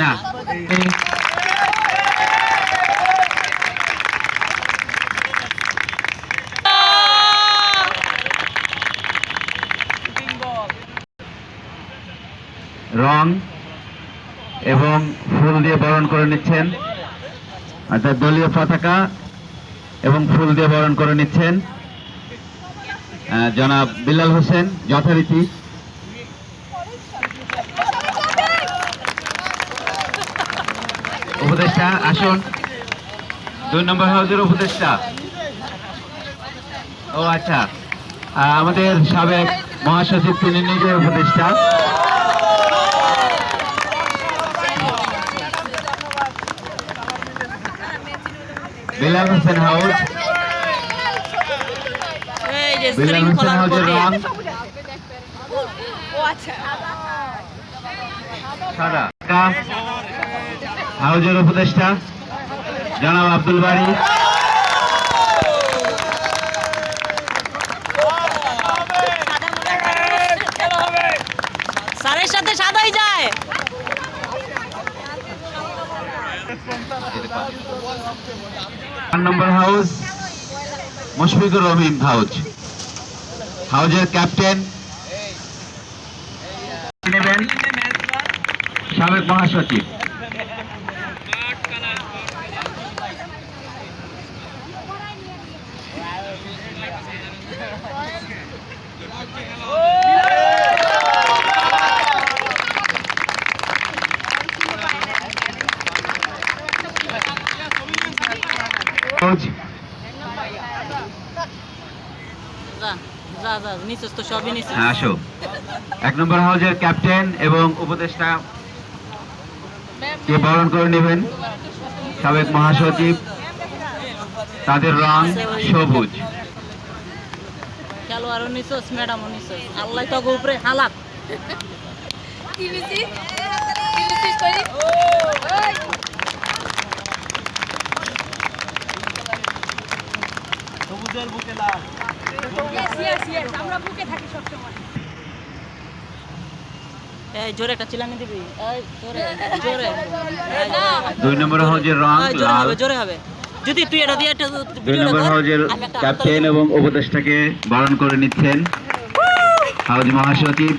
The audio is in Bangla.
না। রং এবং ফুল দিয়ে বরণ করে নিচ্ছেন অর্থাৎ দলীয় পতাকা এবং ফুল দিয়ে বরণ করে নিচ্ছেন। জনাব বিল্লাল হোসেন, যথারীতি। উপদেষ্টা, আসুন। দুই নম্বর হাউসের উপদেষ্টা। ও আচ্ছা। আমাদের সাবেক মহাসচিব, তিনি নিজে উপদেষ্টা। বিলাল হোসেন হাউস যে ও আচ্ছা। সাদা হাউজের উপদেষ্টা জনাব আব্দুল বাড়ি স্যারের সাথে সাদাই যায়। চার নম্বর হাউস মুশফিকুর রহিম হাউজ হাউজের ক্যাপ্টেন। সাবেক মহাসচিব। হাউজ হ্যাঁ আসো। এক নম্বর হাউজের ক্যাপ্টেন এবং উপদেষ্টা কে বরণ করে নেবেন? সাবেক মহাসচিব তাদের রং সবুজ। খেলোয়াড়ও নিচেস ম্যাডামও নিচেস আল্লাহ তো উপরে হালাক। ইয়েস ইয়েস ইয়েস আমরা বুকে থাকি সবসময়। জোরে একটা চিলানি দিবি? এই জোরে জোরে। দুই নম্বর হাউজের রং জোরে লাল। হবে জোরে হবে। যদি তুই এটা দিয়ে একটা দুই ভিডিও নম্বর হাউজের ক্যাপ্টেন এবং উপদেষ্টাকে বরণ করে নিচ্ছেন। হাউজ মহাসচিব